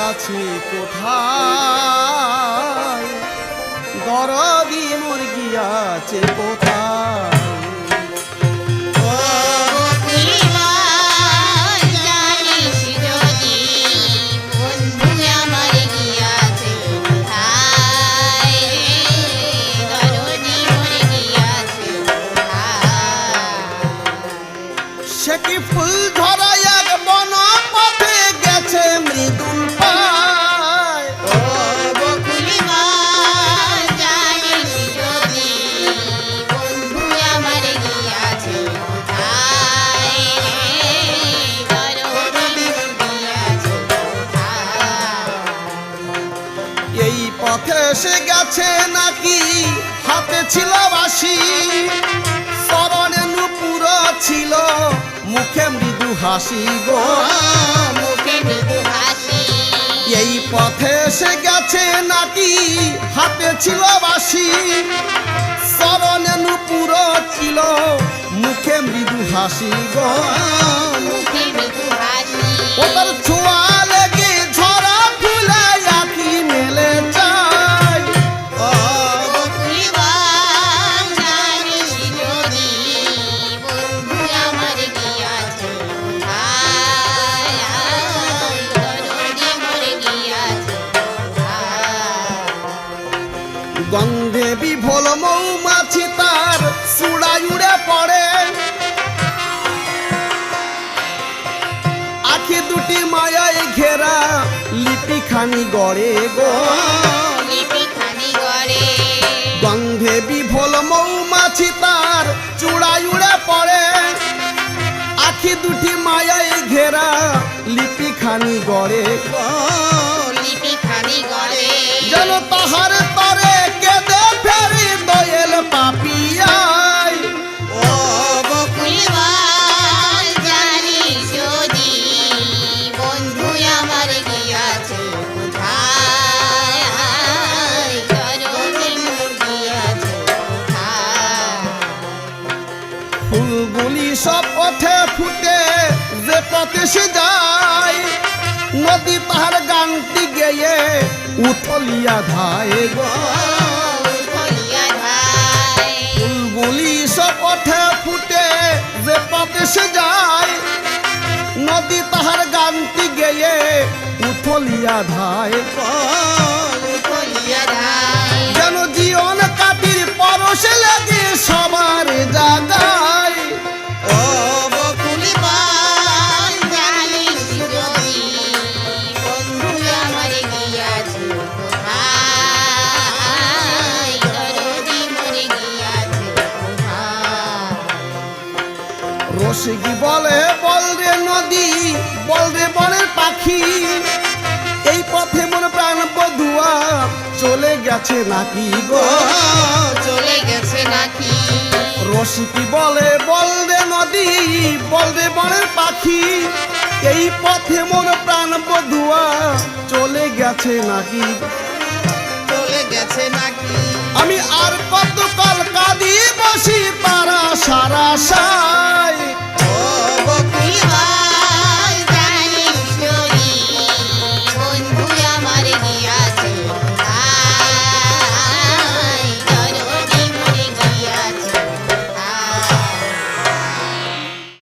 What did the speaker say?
গিয়াছে কোথায়? দরদি মোর গিয়াছে কোথায়? জানিস যদি বন্ধু আমার গিয়াছে কোথায় রে দরদি মরে গিয়াছে কোথায় সে কি ফুল ধরা এক বন পথে সে গেছে নাকি? হাতে ছিল বাসি সরণে নুপুর ছিল। মুখে মৃদু হাসি গো। মুখে মৃদু হাসি। এই পথে সে গেছে নাকি? হাতে ছিল বাসি সরণে নুপুর ছিল। মুখে মৃদু হাসি গো। মুখে মৃদু দুটি মায়ায় ঘেরা লিপি খানি গড়ে গো। লিপি খানি গড়ে। গন্ধে বিভোল মৌমাছি তার চূড়াই উড়ে পড়ে। আখি দুটি মায়ায় ঘেরা লিপি খানি গড়ে গো। লিপি খানি গড়ে। যেন তাহার তরে ফুলগুলি সব পথে ফুটে যে পথে সে যায় নদী তাহার গানটি গেয়ে উথলিয়া ধায় ফুলগুলি সব পথে ফুটে যে পথে সে যায় নদী তাহার গানটি গেয়ে উথলিয়া ধায় যেন জীবন কাটির পরশে লাগে সবার জাগায় রসিকি বলে বল রে নদী বল রে বনের পাখি। এই পথে মন প্রাণ বধুয়া চলে গেছে নাকি গো? চলে গেছে নাকি? রসিকি বলে বল রে নদী বল রে বনের পাখি। এই পথে মন প্রাণ বধুয়া চলে গেছে নাকি? চলে গেছে নাকি? আমি আর কত কাল কাঁদি বসি তারা সারা বকুলিবান